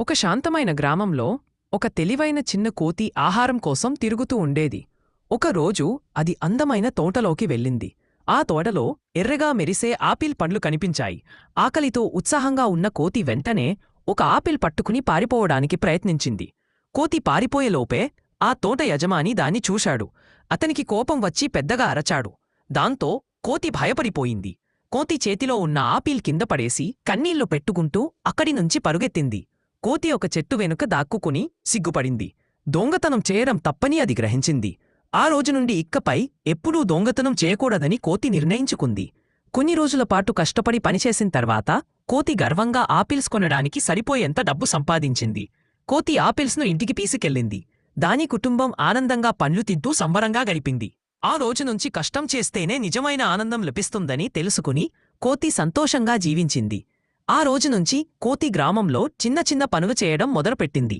ఒక శాంతమైన గ్రామంలో ఒక తెలివైన చిన్న కోతి ఆహారం కోసం తిరుగుతూ ఉండేది. ఒకరోజు అది అందమైన తోటలోకి వెళ్ళింది. ఆ తోటలో ఎర్రగా మెరిసే ఆపిల్ పండ్లు కనిపించాయి. ఆకలితో ఉత్సాహంగా ఉన్న కోతి వెంటనే ఒక ఆపిల్ పట్టుకుని పారిపోవడానికి ప్రయత్నించింది. కోతి పారిపోయేలోపే ఆ తోట యజమాని దాన్ని చూశాడు. అతనికి కోపం వచ్చి పెద్దగా అరచాడు. దాంతో కోతి భయపడిపోయింది. కోతి చేతిలో ఉన్న ఆపిల్ కింద పడేసి కన్నీళ్ళు పెట్టుకుంటూ అక్కడి నుంచి పరుగెత్తింది. కోతి ఒక చెట్టు వెనుక దాక్కుకుని సిగ్గుపడింది. దొంగతనం చేయడం తప్పని అది గ్రహించింది. ఆ రోజు నుండి ఇక్కపై ఎప్పుడూ దొంగతనం చేయకూడదని కోతి నిర్ణయించుకుంది. కొన్ని రోజుల పాటు కష్టపడి పనిచేసిన తర్వాత కోతి గర్వంగా ఆపిల్స్ కొనడానికి సరిపోయేంత డబ్బు సంపాదించింది. కోతి ఆపిల్స్ను ఇంటికి పీసుకెళ్ళింది దాని కుటుంబం ఆనందంగా పండ్లు తింటూ సంబరంగా గడిపింది. ఆ రోజు నుంచి కష్టం చేస్తేనే నిజమైన ఆనందం లభిస్తుందని తెలుసుకుని కోతి సంతోషంగా జీవించింది. ఆ రోజు నుంచి కోతి గ్రామంలో చిన్న చిన్న పనులు చేయడం మొదలుపెట్టింది.